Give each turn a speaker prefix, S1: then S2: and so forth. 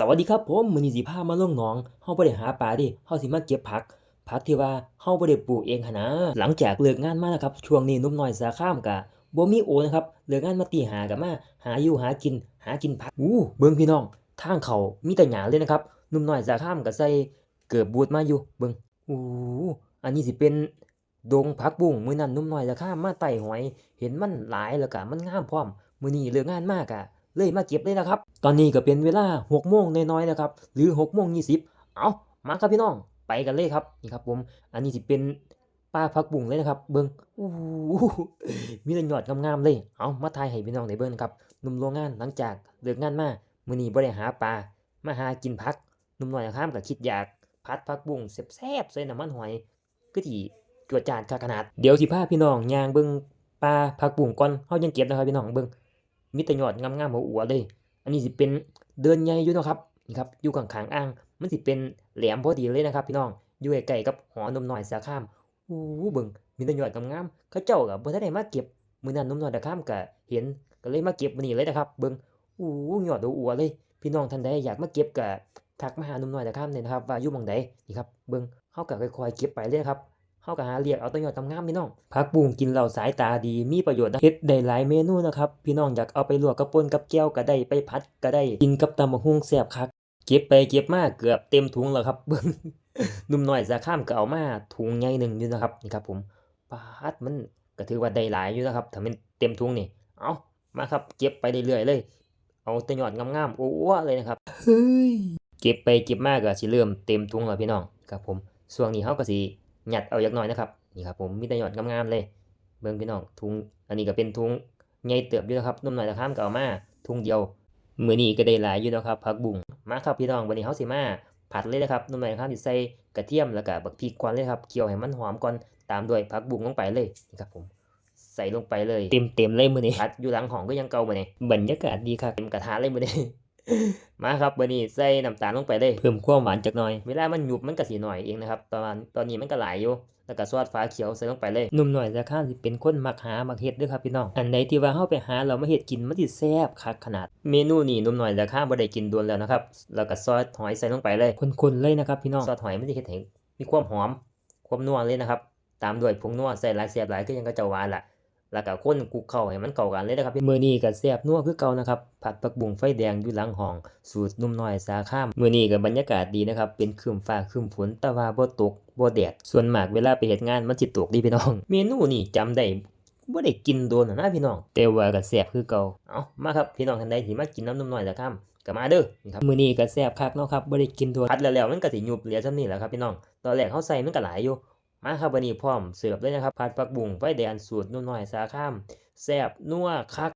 S1: สวัสดีครับผมมือนี้สิพามาล่องหนองเฮาบ่ได้หาปลาดิเฮาสิมาเก็บผักผักที่ว่าเฮาบ่ได้ปลูกเองหนนะหลังจากเลิกงานมานะครับช่วงนี้นุ่มน้อยสารคามก็บ่มีโอนะครับเลิกงานมาตีหาก็มาหาอยู่หากิน หากินผักอู้เบิ่งพี่น้องทางเขามีแต่หญ้าเลยนะครับนุ่มน้อยสารคามก็ใส่เกือบบูทมาอยู่เบิ่งอู้อันนี้สิเป็นดงผักบุ้งมื้อนั้นนุ่มน้อยสารคามมาไต่หอย เห็นมันหลายแล้วก็มันงามพร้อมมื้อนี้เลิกงานมากอะ เลยมาเก็บเลยนะครับ ตอนนี้ก็เป็นเวลา6โมงน้อยๆแล้วครับ หรือ6โมง20เอามาครับพี่น้อง ไปกันเลยครับ นี่ครับผม อันนี้สิเป็นป้าพักบุ้งเลยนะครับ เบิ่งอู้หูมีแต่หยอดงามๆเลย เอามาถ่ายให้พี่น้องได้เบิ่งครับหนุ่มโรงงานหลังจากเลิกงานมามื้อนี้บ่ได้หาปลา มาหากินผักหนุ่มน้อยข้ามก็คิดอยากผัดผักบุ้งแซ่บๆใส่น้ำมันหอยคือที่จวดจาดคักขนาด เดี๋ยวสิพาพี่น้องย่างเบิ่งปลาผักบุ้งก่อนเฮายังเก็บนะครับพี่น้องเบิ่ง มีแต่ยอดงามๆหัวอัวเลย อันนี้สิเป็นเดินใหญ่อยู่นะครับนี่ครับอยู่ข้างๆอ่าง มันสิเป็นแหลมพอดีเลยนะครับ พี่น้องอยู่ใกล้ๆกับหอนมน้อยสาขามอู้เบิ่งมีแต่ยอดงามๆเขาเจ้าก็บ่ทันได้มาเก็บมือนั้นนมน้อยสาขามก็เห็นก็เลยมาเก็บมื้อนี้เลยนะครับ เบิ่งอู้ยอดอัวเลย พี่น้องท่านใดอยากมาเก็บก็ทักมาหานุ่มน้อยสาขามเลยนะครับ ว่าอยู่ม่องใดนี่ครับเบิ่งเฮาก็ค่อยๆเก็บไปเลยนะครับ เฮาก็หาเรียกเอาแตัวยอดงามๆพี่น้องผักบุ้งกินแล้วสายตาดีมีประโยชน์นะเฮ็ดได้หลายเมนูนะครับพี่น้องอยากเอาไปลวกกับป่นกับแก้วก็ได้ไปผัดก็ได้กินกับตำบักหุ่งแซ่บคักเก็บไปเก็บมาเกือบเต็มถุงแล้วครับเบิ่งหนุ่มน้อยสาข้ามก็เอามาถุงใหญ่หนึ่งอยู่นะครับนี่ครับผมปาดมันก็ถือว่าได้หลายอยู่นะครับถ้ามันเต็มถุงนี่เอามาครับเก็บไปเรื่อยๆเลย เอาแต่ยอดงามๆอ้วๆเลยนะครับเฮ้ยเก็บไปเก็บมาก็สิเริ่มเต็มถุงแล้วพี่น้องครับผมช่วงนี้เฮาก็สิ หยัดเอาอย่างน้อยนะครับนี่ครับผมมีแต่หยอดงามๆเลย เบิ่งพี่น้องทุงอันนี้ก็เป็นทุงใหญ่เติบอยู่นะครับนุ่มหน่อยตะข้ามก็เอามาทุงเดียวมื้อนี้ก็ได้หลายอยู่แล้วครับผักบุ้งมาครับพี่น้องวันนี้เฮาสิมาผัดเลยนะครับนุ่มหน่อยตะข้ามสิใส่กระเทียมแล้วก็บักพริกก่อนเลยครับเคี่ยวให้มันหอมก่อนตามด้วยผักบุ้งลงไปเลยนี่ครับผมใส่ลงไปเลยเต็มๆเลยมื้อนี้ผัดอยู่หลังห้องก็ยังเก่ามื้อนี้บรรยากาศดีครับเต็มกระทะเลยมื้อนี้ มาครับวันนี้ใส่น้ำตาลลงไปเลยเพิ่มความหวานจักหน่อย เวลามันหยุบมันก็สีหน่อยเองนะครับตอนตอนนี้มันก็หลายอยู่แล้วก็ซอสฟ้าเขียวใส่ลงไปเลยนุ่มหน่อยจะข้าสิเป็นคนมักหามักเฮ็ดด้วยครับพี่น้องอันใดที่ว่าเฮาไปหาเรามาเฮ็ดกินมันสิแซ่บคักขนาด เมนูนี้นุ่มหน่อยจะข้าบ่ได้กินโดนแล้วนะครับแล้วก็ซอสหอยใส่ลงไปเลยคนๆเลยนะครับพี่น้องซอสหอยมันสิเฮ็ดให้มีความหอมความนัวเลยนะครับตามด้วยผงนัวใส่หลายแซ่บหลายก็ยังก็เจ้าหวานล่ะ แล้วก็คนคลุกเข้าให้มันเข้ากันเลยนะครับมื้อนี้ก็แซ่บนัวคือเก่านะครับ ผัดผักบุ้งไฟแดงอยู่หลังห้อง สูตรนุ่มน้อยสาข้าม มื้อนี้ก็บรรยากาศดีนะครับ เป็นครึ้มฟ้าครึ้มฝนแต่ว่าบ่ตกบ่แดด ส่วนมากเวลาไปเฮ็ดงานมันสิตกดีพี่น้อง เมนูนี่จำได้บ่ได้กินโดนหรอกนะพี่น้อง แต่ว่าก็แซ่บคือเก่า เอ้ามาครับพี่น้องท่านใดที่มากินน้ำนมน้อยสาข้ามก็มาเด้อนี่ครับมื้อนี้ก็แซ่บคักเนาะครับบ่ได้กินโดนผัดแล้วๆมันก็สิยุบเหลือซำนี้แหละครับพี่น้อง ตอนแรกเฮาใส่มันก็หลายอยู่ มาครับวันนี้พร้อมเสิร์ฟเลยนะครับผัดผักบุ้งไฟแดงสูตรนุ่มน้อยสาข้ามแซ่บนัวคัก